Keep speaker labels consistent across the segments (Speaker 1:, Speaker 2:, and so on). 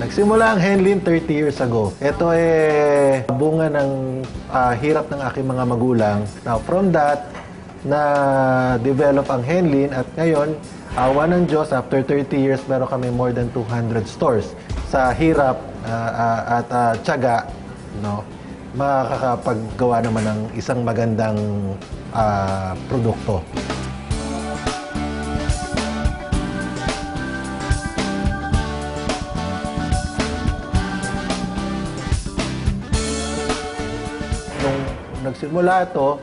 Speaker 1: Nagsimula ang Henlin 30 years ago. Ito eh bunga ng ah, hirap ng aking mga magulang. Now from that, na develop ang Henlin at ngayon, awa ng Diyos, after 30 years, meron kami more than 200 stores. Sa hirap ah, ah, at ah, tiyaga, no, makakapaggawa naman ng isang magandang ah, produkto. Nagsimula ito,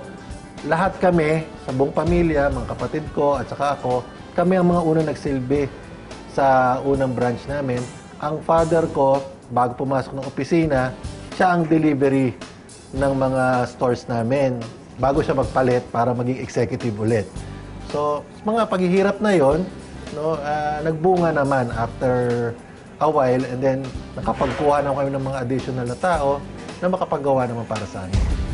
Speaker 1: lahat kami, sa buong pamilya, mga kapatid ko at saka ako, kami ang mga unang nagsilbi sa unang branch namin. Ang father ko, bago pumasok ng opisina, siya ang delivery ng mga stores namin bago siya magpalit para maging executive ulit. So, mga paghihirap na yon, no, ah, nagbunga naman after a while and then nakapagkuha na kami ng mga additional na tao na makapagawa naman para sa amin.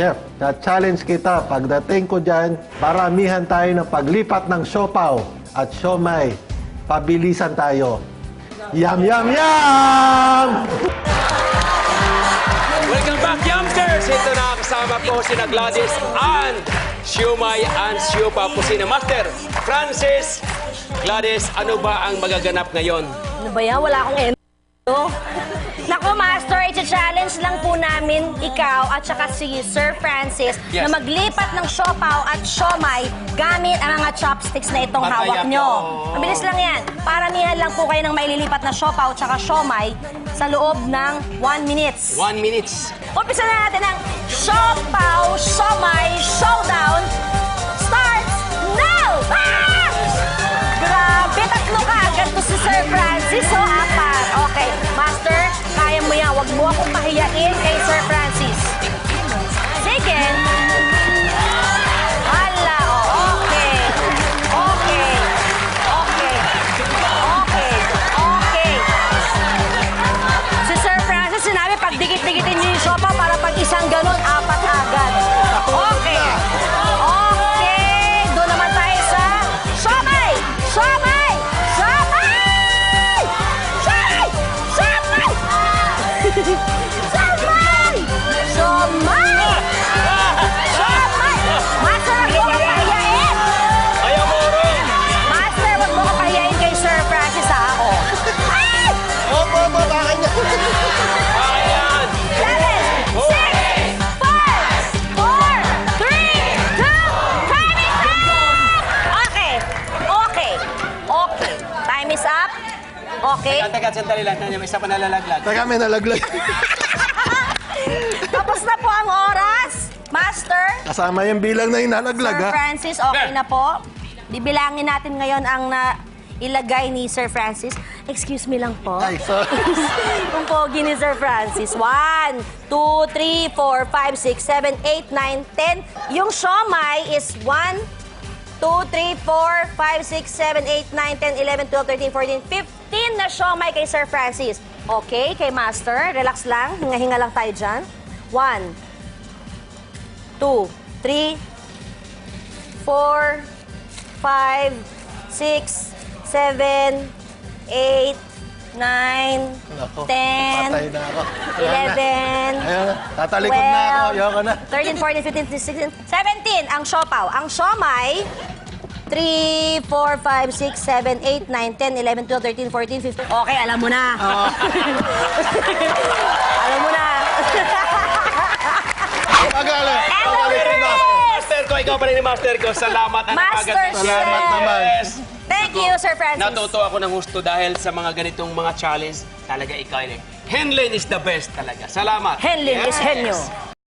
Speaker 1: Chef, na-challenge kita. Pagdating ko dyan, paramihan tayo ng paglipat ng siopaw at siomay. Pabilisan tayo. Yum, yum, yum!
Speaker 2: Welcome back, youngsters! Ito na kasama po si Gladys and Siumay and Siupa po si Master Francis. Gladys, ano ba ang magaganap ngayon?
Speaker 3: Ano ba yan? Wala akong end. Naku, Master, i-challenge lang po namin ikaw at saka si Sir Francis
Speaker 2: Yes.
Speaker 3: na maglipat ng siopaw at siomay gamit ang mga chopsticks na itong
Speaker 2: Patay
Speaker 3: hawak nyo. Mabilis lang yan. Paramihan lang po kayo ng maililipat na siopaw at saka siomay sa loob ng 1 minutes.
Speaker 2: One minutes.
Speaker 3: Umpisa na natin ang siopaw, siomay, showdown starts now! Ah! Grabe, tatlo ka agad to si Sir Francis. So,
Speaker 2: Ayan!
Speaker 3: Time is up! Okay, okay, okay. Time is up. Okay.
Speaker 2: Teka, teka, sandali lang. May isa pa nalalaglag.
Speaker 1: Teka, may nalaglag.
Speaker 3: Tapos na po ang oras. Master,
Speaker 1: Kasama yung bilang na yung nalaglag,
Speaker 3: Sir
Speaker 1: ha?
Speaker 3: Francis, okay na po. Bibilangin natin ngayon ang na ilagay ni Sir Francis. Excuse me lang po.
Speaker 1: Ay, sorry.
Speaker 3: Kung pogi ni Sir Francis. One, two, three, four, five, six, seven, eight, nine, ten. Yung siomay is one, two, three, four, five, six, seven, eight, nine, ten, eleven, twelve, thirteen, fourteen, fifteen na siomay kay Sir Francis. Okay, kay Master, relax lang. Hinga-hinga lang tayo dyan. One, two, three, four, five, six, 7, 8, 9,
Speaker 1: Nako,
Speaker 3: 10,
Speaker 1: patay na ako. Wala na.
Speaker 3: 11,
Speaker 1: Ayun na, tatalikod na ako. Ayoko na.
Speaker 3: 13, 14, 15, 16, 17. Ang siopaw. Ang siomay, 3, 4, 5, 6, 7, 8, 9, 10, 11, 12, 13, 14, 15. Okay, alam mo na. alam mo na.
Speaker 1: Magaling. Magaling Master.
Speaker 2: Master ko, ikaw pa rin ni Master ko. Salamat. anak,
Speaker 3: Master
Speaker 2: agad.
Speaker 1: Salamat
Speaker 3: Chef.
Speaker 1: naman.
Speaker 2: Yes.
Speaker 3: Thank you, Sir Francis.
Speaker 2: Natuto ako ng gusto dahil sa mga ganitong mga challenge, talaga ikaw eh. Henlin is the best talaga. Salamat.
Speaker 3: Henlin is
Speaker 2: Yes.
Speaker 3: henyo.